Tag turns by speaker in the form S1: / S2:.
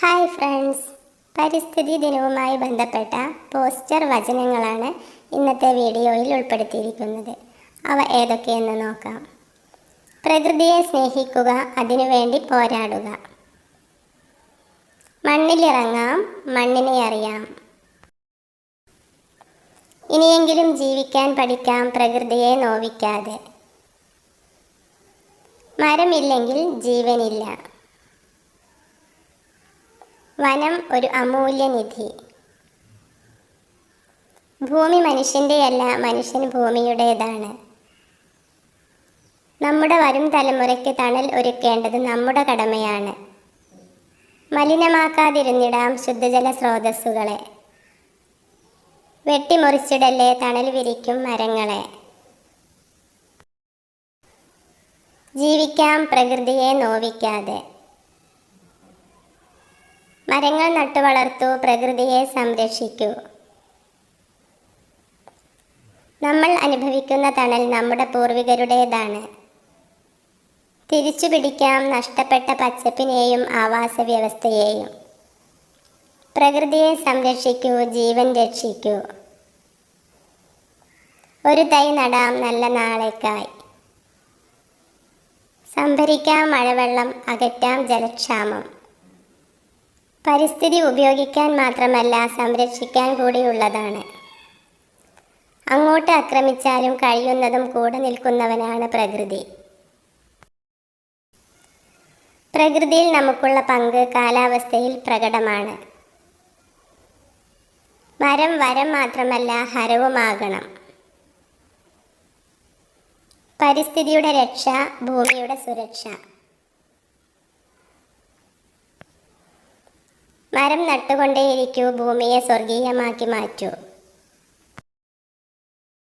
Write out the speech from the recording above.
S1: Hi friends. പരിസ്ഥിതി ദിനവുമായി ബന്ധപ്പെട്ട poster വചനങ്ങളാണ് ഇന്നത്തെ വീഡിയോയിൽ ഉൾപ്പെടുത്തിയിരിക്കുന്നത്. അവ ഏതൊക്കെയെന്ന് നോക്കാം. പ്രകൃതിയെ സ്നേഹിക്കുക അതിനുവേണ്ടി പോരാടുക. മണ്ണിലിറങ്ങാം മണ്ണിനെ അറിയാം. ഇനിയെങ്കിലും ജീവിക്കാൻ പഠിക്കാം പ്രകൃതിയെ നോവിക്കാതെ. മരമില്ലെങ്കിൽ ജീവനില്ല. വനം ഒരു അമൂല്യനിധി ഭൂമി മനുഷ്യന്റെയല്ല മനുഷ്യൻ ഭൂമിയുടേതാണ്. നമ്മുടെ വരും തലമുറയ്ക്ക് തണൽ ഒരുക്കേണ്ടത് നമ്മുടെ കടമയാണ്. മലിനമാക്കാതിരുന്നിടാം ശുദ്ധജല സ്രോതസ്സുകളെ. വെട്ടിമുറിച്ചിടല്ലേ തണൽ വിരിക്കും മരങ്ങളെ. ജീവിക്കാം പ്രകൃതിയെ നോവിക്കാതെ. മരങ്ങൾ നട്ടുവളർത്തൂ പ്രകൃതിയെ സംരക്ഷിക്കൂ. നമ്മൾ അനുഭവിക്കുന്ന തണൽ നമ്മുടെ പൂർവികരുടേതാണ്. തിരിച്ചു പിടിക്കാം നഷ്ടപ്പെട്ട പച്ചപ്പിനെയും ആവാസ വ്യവസ്ഥയെയും പ്രകൃതിയെ സംരക്ഷിക്കൂ ജീവൻ രക്ഷിക്കൂ. ഒരു തൈ നടാം നല്ല നാളേക്കായി. സംഭരിക്കാം മഴവെള്ളം അകറ്റാം ജലക്ഷാമം. പരിസ്ഥിതി ഉപയോഗിക്കാൻ മാത്രമല്ല സംരക്ഷിക്കാൻ കൂടിയുള്ളതാണ്. അങ്ങോട്ട് ആക്രമിച്ചാലും കഴിയുന്നതും കൂടെ നിൽക്കുന്നവനാണ് പ്രകൃതി. പ്രകൃതിയിൽ നമുക്കുള്ള പങ്ക് കാലാവസ്ഥയിൽ പ്രകടമാണ്. മരം വരം മാത്രമല്ല ഹരവുമാകണം. പരിസ്ഥിതിയുടെ രക്ഷ ഭൂമിയുടെ സുരക്ഷ. മരം നട്ടുകൊണ്ടേയിരിക്കൂ ഭൂമിയെ സ്വർഗീയമാക്കി മാറ്റൂ.